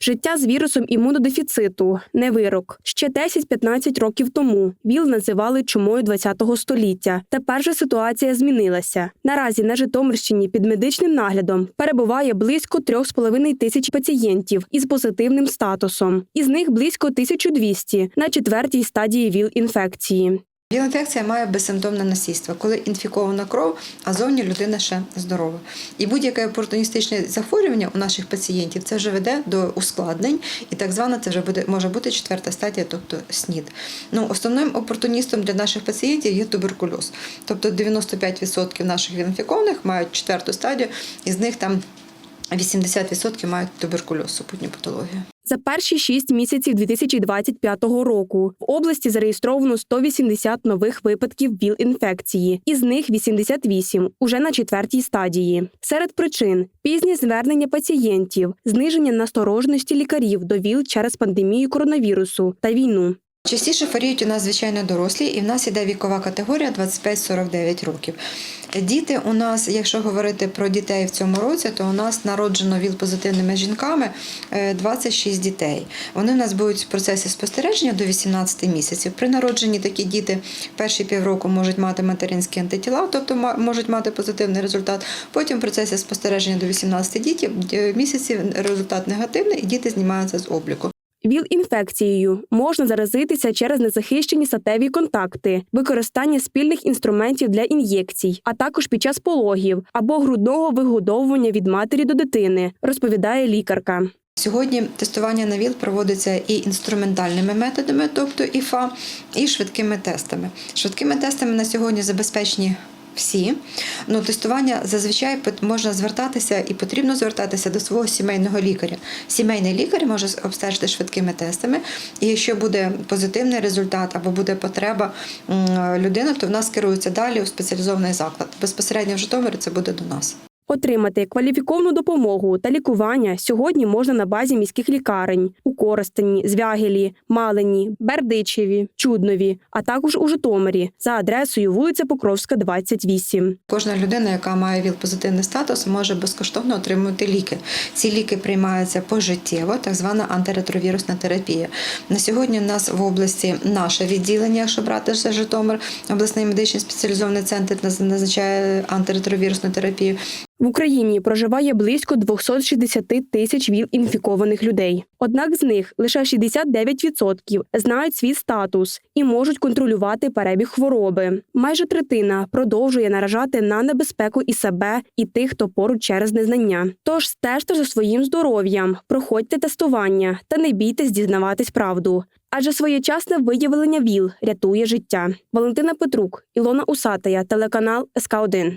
Життя з вірусом імунодефіциту не вирок. Ще 10-15 років тому ВІЛ називали чумою 20-го століття. Тепер же ситуація змінилася. Наразі на Житомирщині під медичним наглядом перебуває близько 3,5 тисяч пацієнтів із позитивним статусом. Із них близько 1200 на четвертій стадії ВІЛ-інфекції. Віл-інфекція має безсимптомне насильство, коли інфікована кров, а зовні людина ще здорова. І будь-яке опортуністичне захворювання у наших пацієнтів це вже веде до ускладнень, і так звана це вже буде може бути четверта стадія, тобто СНІД. Ну, основним опортуністом для наших пацієнтів є туберкульоз. Тобто 95% наших віл-інфікованих мають четверту стадію, із них там 80% мають туберкульоз, супутню патологію. За перші шість місяців 2025 року в області зареєстровано 180 нових випадків ВІЛ-інфекції, із них 88 – уже на четвертій стадії. Серед причин – пізні звернення пацієнтів, зниження насторожності лікарів до ВІЛ через пандемію коронавірусу та війну. Частіше хворіють у нас, звичайно, дорослі, і в нас іде вікова категорія 25-49 років. Діти у нас, якщо говорити про дітей в цьому році, то у нас народжено ВІЛ-позитивними жінками е, 26 дітей. Вони в нас будуть в процесі спостереження до 18 місяців. При народженні такі діти перші півроку можуть мати материнські антитіла, тобто можуть мати позитивний результат. Потім в процесі спостереження до 18 дітів, е, місяців результат негативний, і діти знімаються з обліку. ВІЛ-інфекцією можна заразитися через незахищені статеві контакти, використання спільних інструментів для ін'єкцій, а також під час пологів або грудного вигодовування від матері до дитини, розповідає лікарка. Сьогодні тестування на ВІЛ проводиться і інструментальними методами, тобто ІФА, і швидкими тестами. Швидкими тестами на сьогодні забезпечені всі. Ну, тестування зазвичай можна звертатися і потрібно звертатися до свого сімейного лікаря. Сімейний лікар може обстежити швидкими тестами, і якщо буде позитивний результат або буде потреба людини, то в нас керується далі у спеціалізований заклад. Безпосередньо в Житомирі це буде до нас. Отримати кваліфіковану допомогу та лікування сьогодні можна на базі міських лікарень у Коростені, Звягелі, Малині, Бердичеві, Чуднові, а також у Житомирі за адресою вулиця Покровська, 28. Кожна людина, яка має ВІЛ-позитивний статус, може безкоштовно отримувати ліки. Ці ліки приймаються пожиттєво, так звана антиретровірусна терапія. На сьогодні у нас в області наше відділення, якщо брати ще Житомир, обласний медичний спеціалізований центр наз- назначає антиретровірусну терапію. В Україні проживає близько 260 тисяч ВІЛ-інфікованих людей. Однак з них лише 69% знають свій статус і можуть контролювати перебіг хвороби. Майже третина продовжує наражати на небезпеку і себе, і тих, хто поруч через незнання. Тож стежте за своїм здоров'ям, проходьте тестування та не бійтесь дізнаватись правду. Адже своєчасне виявлення ВІЛ рятує життя. Валентина Петрук, Ілона Усатая, телеканал СК 1